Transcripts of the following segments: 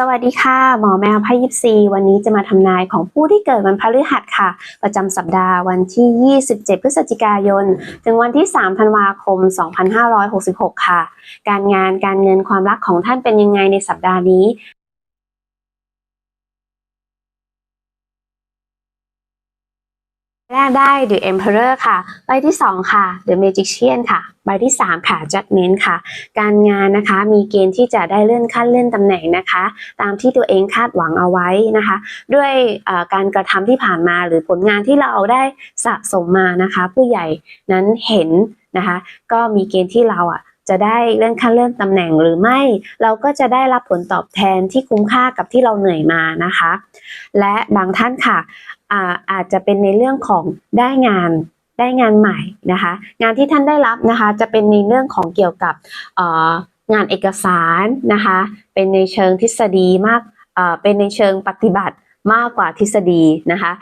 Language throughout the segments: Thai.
สวัสดีค่ะ หมอแมวพยิปซีวันนี้จะมาทำนายของผู้ที่เกิดวันพฤหัสค่ะ ประจำสัปดาห์วันที่ 27 พฤศจิกายน ถึงวันที่ 3 ธันวาคม 2566 ค่ะ การงานการเงินความรักของท่านเป็นยังไงในสัปดาห์นี้ แรกได้ The Emperor ค่ะ ใบที่ 2 ค่ะ The Magician ค่ะ ใบที่ 3 ค่ะ Judgment ค่ะ การงานนะคะมีเกณฑ์ที่จะได้เลื่อนขั้นเลื่อนตำแหน่งนะคะ ตามที่ตัวเองคาดหวังเอาไว้นะคะ ด้วยการกระทำที่ผ่านมาหรือผลงานที่เราได้สะสมมานะคะ ผู้ใหญ่นั้นเห็นนะคะ ก็มีเกณฑ์ที่เราอะจะได้เลื่อนขั้นเลื่อนตำแหน่งหรือไม่ เราก็จะได้รับผลตอบแทนที่คุ้มค่ากับที่เราเหนื่อยมานะคะ และบางท่านค่ะ อาอาจจะเป็นในเรื่องของได้งานได้งานใหม่นะคะ งานที่ท่านได้รับนะคะจะเป็นในเรื่องของเกี่ยวกับงานเอกสารนะคะ เป็นในเชิงทฤษฎีมากเป็นในเชิงปฏิบัติ มากกว่าทฤษฎีนะคะ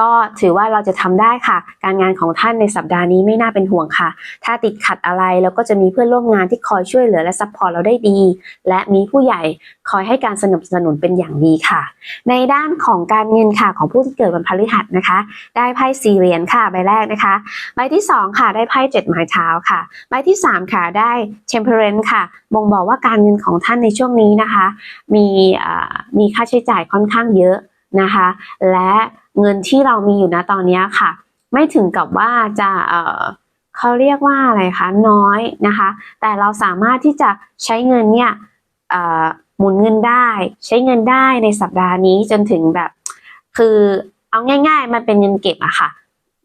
ก็ถือว่าเราจะทำได้ค่ะ การงานของท่านในสัปดาห์นี้ไม่น่าเป็นห่วงค่ะ ถ้าติดขัดอะไรเราก็จะมีเพื่อนร่วมงานที่คอยช่วยเหลือและซัพพอร์ตเราได้ดี และมีผู้ใหญ่คอยให้การสนับสนุนเป็นอย่างดีค่ะ ในด้านของการเงินค่ะของผู้ที่เกิดวันพฤหัสนะคะ ได้ไพ่สี่เหรียญค่ะใบแรกนะคะ ใบที่สองค่ะได้ไพ่เจ็ดไม้เท้าค่ะ ใบที่สามค่ะได้ temperance ค่ะ บ่งบอกว่าการเงินของท่านในช่วงนี้นะคะ มีมีค่าใช้จ่ายค่อนข้างเยอะ นะคะ และเงินที่เรามีอยู่นะตอนนี้ค่ะ ไม่ถึงกับว่าจะเออเขาเรียกว่าอะไรคะน้อยนะคะ แต่เราสามารถที่จะใช้เงินเนี่ยหมุนเงินได้ ใช้เงินได้ในสัปดาห์นี้จนถึงแบบ คือเอาง่าย ๆ มันเป็นเงินเก็บอะค่ะ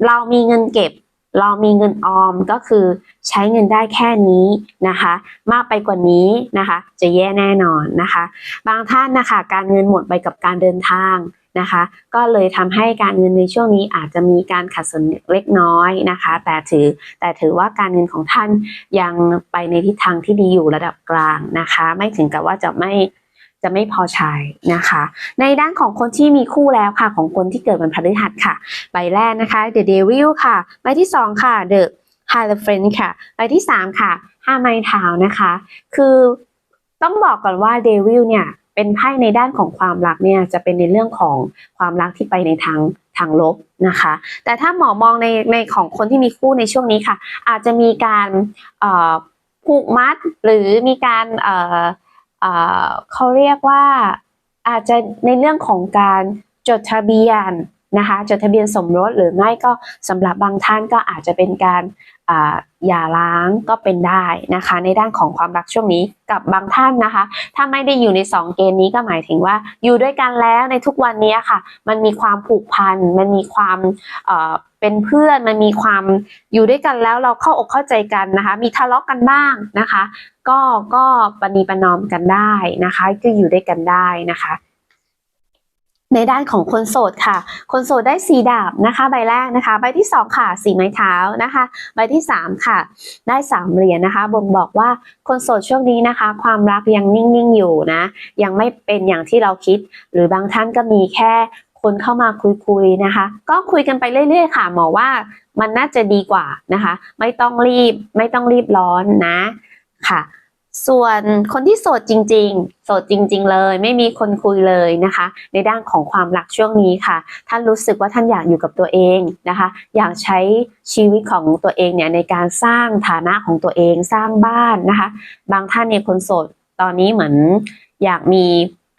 เรามีเงินเก็บ เรามีเงินออมก็คือใช้เงินได้แค่นี้นะคะ มากไปกว่านี้นะคะ จะแย่แน่นอนนะคะ บางท่านนะคะ การเงินหมดไปกับการเดินทาง นะคะ ก็เลยทำให้การเงินในช่วงนี้อาจจะมีการขัดสนเล็กน้อยนะคะ แต่ถือแต่ถือว่าการเงินของท่านยังไปในทิศทางที่ดีอยู่ระดับกลางนะคะ ไม่ถึงกับว่าจะไม่จะไม่พอใช้นะคะ ในด้านของคนที่มีคู่แล้วค่ะ ของคนที่เกิดวันพฤหัสค่ะ ใบแรกนะคะ The Devil ค่ะ ใบที่2ค่ะ The Hierophant ค่ะ ใบที่3ค่ะ ห้าไม้เท้านะคะ คือต้องบอกก่อนว่า Devil เนี่ย เป็นไพ่ในด้านของความรักเนี่ยจะเป็นในเรื่องของความรักที่ไปในทางทางลบนะคะ แต่ถ้าหมอมองในในของคนที่มีคู่ในช่วงนี้ค่ะ อาจจะมีการผูกมัดหรือมีการเเเขาเรียกว่าอาจจะในเรื่องของการจดทะเบียนนะคะจดทะเบียนสมรสหรือไม่ก็สำหรับบางท่านก็อาจจะเป็นการ อย่าร้างก็เป็นได้นะคะ ในด้านของความรักช่วงนี้กับบางท่านนะคะ ถ้าไม่ได้อยู่ในสองเกณฑ์นี้ก็หมายถึงว่า อยู่ด้วยกันแล้วในทุกวันนี้ค่ะ มันมีความผูกพัน มันมีความเเป็นเพื่อนมันมีความอยู่ด้วยกันแล้วเราเข้าอกเข้าใจกันนะคะ มีทะเลาะกันบ้างนะคะ ก็ก็ปณีประนอมกันได้นะคะก็อยู่ด้วยกันได้นะคะ ในด้านของคนโสดค่ะ คนโสดได้สีดาบนะคะ ใบแรกนะคะ ใบที่สองค่ะ สีไม้เท้านะคะ ใบที่สามค่ะ ได้สามเหรียญนะคะ บ่งบอกว่าคนโสดช่วงนี้นะคะ ความรักยังนิ่งๆอยู่นะ ยังไม่เป็นอย่างที่เราคิด หรือบางท่านก็มีแค่คนเข้ามาคุยๆนะคะ ก็คุยกันไปเรื่อยๆค่ะ หมอว่ามันน่าจะดีกว่านะคะ ไม่ต้องรีบ ไม่ต้องรีบร้อนนะค่ะ ส่วนคนที่โสดจริง ๆ โสดจริง ๆ เลย ไม่มีคนคุยเลยนะคะ ในด้านของความรักช่วงนี้ค่ะ ท่านรู้สึกว่าท่านอยากอยู่กับตัวเองนะคะ อยากใช้ชีวิตของตัวเองเนี่ยในการสร้างฐานะของตัวเองสร้างบ้านนะคะ บางท่านเนี่ยคนโสดตอนนี้เหมือนอยากมี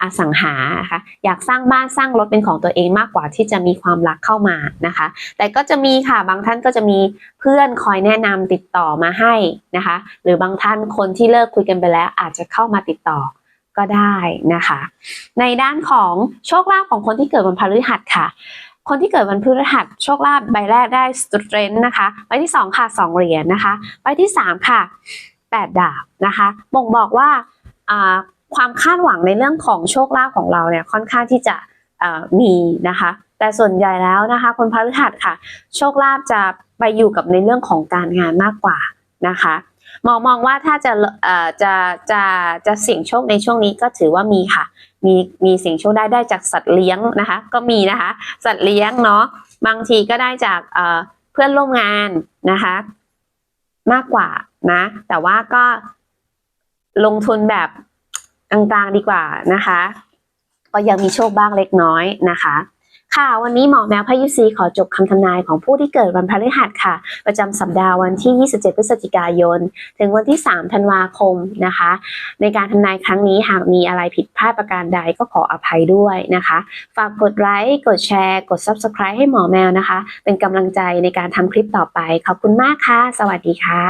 อสังหานะคะอยากสร้างบ้านสร้างรถเป็นของตัวเองมากกว่าที่จะมีความรักเข้ามานะคะ แต่ก็จะมีค่ะบางท่านก็จะมีเพื่อนคอยแนะนำติดต่อมาให้นะคะ หรือบางท่านคนที่เลิกคุยกันไปแล้ว อาจจะเข้ามาติดต่อก็ได้นะคะ ในด้านของโชคลาภของคนที่เกิดวันพฤหัสค่ะ คนที่เกิดวันพฤหัสโชคลาภใบแรกได้ strength นะคะใบที่สองค่ะสองเหรียญนะคะใบที่สามค่ะแปดดาบนะคะบ่งบอกว่า ความคาดหวังในเรื่องของโชคลาภของเราเนี่ยค่อนข้างที่จะมีนะคะ แต่ส่วนใหญ่แล้วนะคะ คนพฤหัสค่ะ โชคลาภจะไปอยู่กับในเรื่องของการงานมากกว่านะคะมองมองว่าถ้าจะจะจะจะเสี่ยงโชคในช่วงนี้ก็ถือว่ามีค่ะ มีมีเสี่ยงโชคได้ได้จากสัตว์เลี้ยงนะคะ ก็มีนะคะ สัตว์เลี้ยงเนาะบางทีก็ได้จากเพื่อนร่วมงานนะคะ มากกว่านะ แต่ว่าก็ลงทุนแบบ กลางๆดีกว่านะคะ ก็ยังมีโชคบ้างเล็กน้อยนะคะ ค่ะวันนี้หมอแมวพายุซีขอจบคำทำนายของผู้ที่เกิดวันพฤหัสค่ะ ประจำสัปดาห์วันที่ 27 พฤศจิกายน ถึงวันที่ 3 ธันวาคมนะคะ ในการทำนายครั้งนี้หากมีอะไรผิดพลาดประการใดก็ขออภัยด้วยนะคะ ฝากกดไลค์กดแชร์ กด Subscribe ให้หมอแมวนะคะ เป็นกำลังใจในการทำคลิปต่อไป ขอบคุณมากค่ะ สวัสดีค่ะ